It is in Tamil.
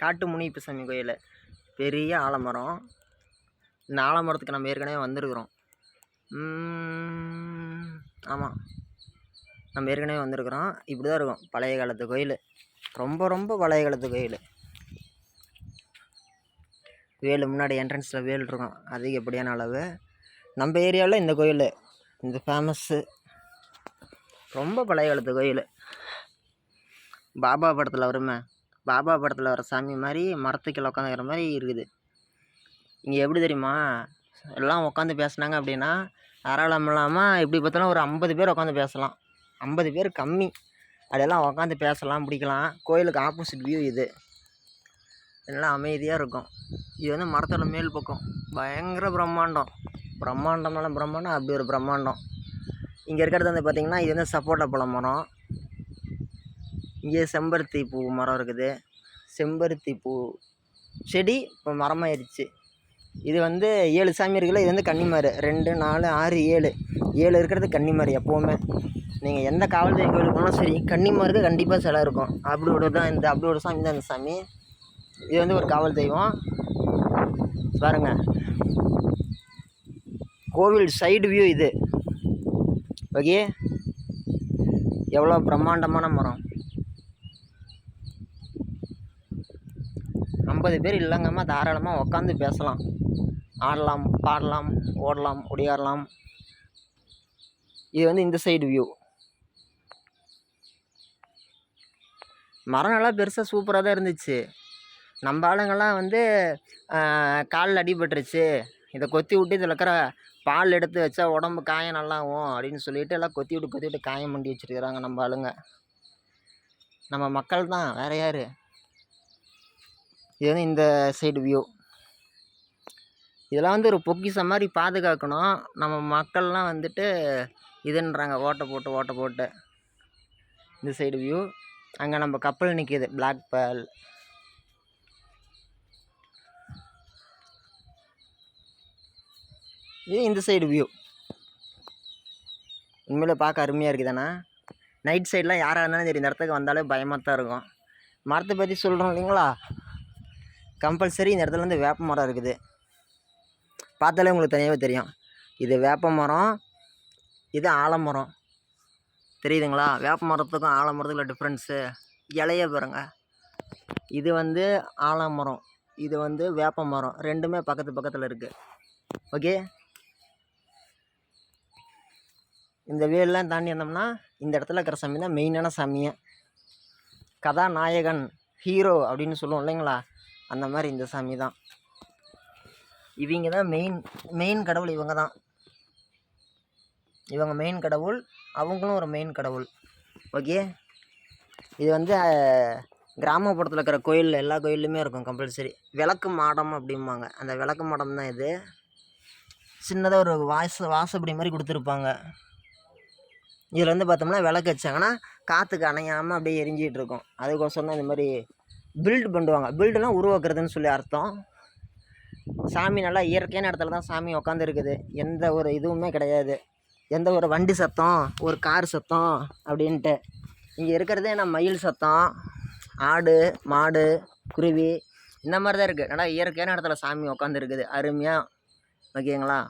காட்டு முனிப்பு சாமி கோயில். பெரிய ஆலமரம். இந்த ஆலமரத்துக்கு நம்ம ஏற்கனவே வந்திருக்கிறோம். ஆமாம் நம்ம ஏற்கனவே வந்திருக்கிறோம். இப்படி தான் இருக்கும். பழைய காலத்து கோயில். ரொம்ப ரொம்ப பழைய காலத்து கோயில். வேல் முன்னாடி என்ட்ரன்ஸில் வேல் இருக்கும். அதிகப்படியான அளவு. நம்ம ஏரியாவில் இந்த கோயில். இந்த ஃபேமஸ்ஸு ரொம்ப பழைய காலத்து கோயில். பாபா படத்தில் வருமே. பாபா படத்தில் வர சாமி மாதிரி மரத்துக்கீழே உட்காந்துக்கிற மாதிரி இருக்குது. இங்கே எப்படி தெரியுமா? எல்லாம் உட்காந்து பேசுனாங்க அப்படின்னா தாராளம் இல்லாமல் எப்படி பார்த்தாலும் ஒரு ஐம்பது பேர் உட்காந்து பேசலாம். ஐம்பது பேர் கம்மி. அதெல்லாம் உட்காந்து பேசலாம் பிடிக்கலாம். கோயிலுக்கு ஆப்போசிட் வியூ இது. எல்லாம் அமைதியாக இருக்கும். இது வந்து மரத்தோட மேல் பக்கம். பயங்கர பிரம்மாண்டம். பிரம்மாண்டம்னால பிரம்மாண்டம் அப்படி ஒரு பிரம்மாண்டம். இங்கே இருக்கிறது வந்து பார்த்திங்கன்னா இது வந்து சப்போட்டா பழம் மரம். இங்கே செம்பருத்தி பூ மரம் இருக்குது. செம்பருத்தி பூ செடி இப்போ மரமாயிருச்சு. இது வந்து ஏழு சாமி இருக்குல்ல இது வந்து கன்னிமாரு. ரெண்டு நாலு ஆறு ஏழு. ஏழு இருக்கிறது கன்னிமாரு எப்போவுமே. நீங்கள் எந்த காவல் தெய்வம் கோயிலுக்கு போனாலும் சரி கன்னிமாருக்கு கண்டிப்பாக சிலை இருக்கும். அப்படி விட தான் இந்த அப்படி ஒரு சாமி தான் இந்த சாமி. இது வந்து ஒரு காவல் தெய்வம். பாருங்க. கோவில் சைடு வியூ இது. ஓகே? எவ்வளோ பிரம்மாண்டமான மரம். ஐம்பது பேர் இல்லைங்கம்மா தாராளமாக உட்காந்து பேசலாம். ஆடலாம் பாடலாம் ஓடலாம் ஒடியாடலாம். இது வந்து இந்த சைடு வியூ மரம் நல்லா பெருசாக சூப்பராக தான் இருந்துச்சு. நம்ம ஆளுங்கள்லாம் வந்து காலில் அடிபட்டுருச்சு. இதை கொத்தி விட்டு இதில் இருக்கிற பால் எடுத்து வச்சா உடம்பு காயம் நல்லாவும் அப்படின்னு சொல்லிட்டு எல்லாம் கொத்தி விட்டு கொத்தி விட்டு காயம் பண்ணி வச்சுருக்குறாங்க நம்ம ஆளுங்க. நம்ம மக்கள் தான் வேறு யார்? இது வந்து இந்த சைடு வியூ இதெல்லாம் வந்து ஒரு பொக்கிஷம் மாதிரி பாதுகாக்கணும். நம்ம மக்கள்லாம் வந்துட்டு இதுன்றாங்க. ஓட்டை போட்டு ஓட்டை போட்டு. இந்த சைடு வியூ அங்கே நம்ம கப்பல் நிற்கிது பிளாக் பேல் இது இந்த சைடு வியூ உண்மையிலே பார்க்க அருமையாக இருக்குதாண்ணா நைட் சைட்லாம் யாராக இருந்தாலும் சரி இந்த இடத்துக்கு வந்தாலே பயமாக தான் இருக்கும். மரத்தை பற்றி சொல்கிறோம் இல்லைங்களா? கம்பல்சரி இந்த இடத்துல வந்து வேப்ப மரம் இருக்குது. பார்த்தாலே உங்களுக்கு தனியாகவே தெரியும். இது வேப்ப மரம் இது ஆலமரம் தெரியுதுங்களா? வேப்ப மரத்துக்கும் ஆலமரத்துக்கும் டிஃப்ரென்ஸு இலைய பாருங்க. இது வந்து ஆலமரம் இது வந்து வேப்ப மரம். ரெண்டுமே பக்கத்து பக்கத்தில் இருக்குது ஓகே? இந்த வேலெலாம் தாண்டி வந்தோம்னா இந்த இடத்துல இருக்கிற சாமி தான் மெயினான சாமியை. கதாநாயகன் ஹீரோ அப்படின்னு சொல்லுவோம் இல்லைங்களா? அந்த மாதிரி இந்த சாமி தான். இவங்க தான் மெயின் மெயின் கடவுள் இவங்க தான். இவங்க மெயின் கடவுள் அவங்களும் ஒரு மெயின் கடவுள். ஓகே இது வந்து கிராமப்புறத்தில் இருக்கிற கோயில் எல்லா கோயில்லையுமே இருக்கும் கம்பல்சரி விளக்கு மாடம் அப்படிம்பாங்க. அந்த விளக்கு மாடம் தான் இது. சின்னதாக ஒரு வாச வாசப்படி மாதிரி கொடுத்துருப்பாங்க. இதில் வந்து பார்த்தோம்னா விளக்கு வச்சாங்கன்னா காற்றுக்கு அணையாமல் அப்படியே எரிஞ்சிகிட்டு இருக்கும். அதுக்கோசரம் தான் இந்த மாதிரி பில்டு பண்ணுவாங்க. பில்டுலாம் உருவாக்குறதுன்னு சொல்லி அர்த்தம். சாமி நல்லா இயற்கையான இடத்துல தான் சாமி உக்காந்துருக்குது. எந்த ஒரு இதுவுமே கிடையாது. எந்த ஒரு வண்டி சத்தம் ஒரு கார் சத்தம் அப்படின்ட்டு. இங்கே இருக்கிறதே நான் மயில் சத்தம் ஆடு மாடு குருவி இந்த மாதிரி தான் இருக்குது நல்லா இயற்கையான இடத்துல சாமி உக்காந்துருக்குது. அருமையாக ஓகேங்களா?